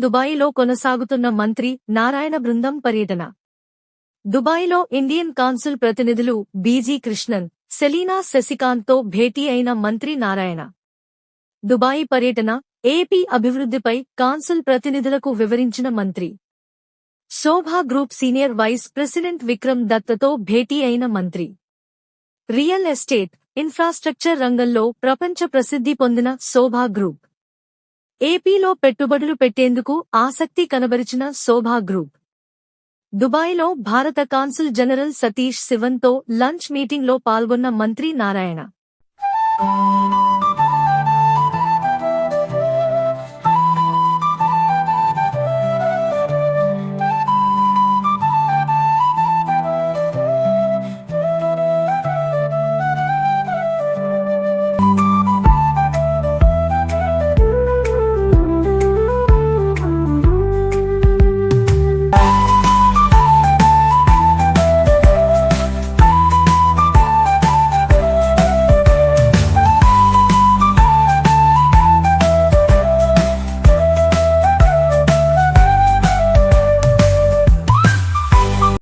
దుబాయిలో కొనసాగుతున్న మంత్రి నారాయణ బృందం పర్యటన. దుబాయిలో ఇండియన్ కాన్సుల్ ప్రతినిధులు బీజీ కృష్ణన్ సెలీనా శశికాంత్తో భేటీ అయిన మంత్రి నారాయణ. దుబాయి పర్యటన ఏపీ అభివృద్ధిపై కాన్సుల్ ప్రతినిధులకు వివరించిన మంత్రి. Sobha group senior vice president Vikram దత్తతో భేటీ అయిన మంత్రి. రియల్ ఎస్టేట్ ఇన్ఫ్రాస్ట్రక్చర్ రంగంలో ప్రపంచ ప్రసిద్ధి పొందిన శోభా గ్రూప్. ఏపీలో పెట్టుబడులు పెట్టేందుకు ఆసక్తి కనబరిచిన శోభా గ్రూప్. దుబాయ్లో భారత కాన్సుల్ జనరల్ సతీష్ శివన్తో లంచ్ మీటింగ్లో పాల్గొన్న మంత్రి నారాయణ.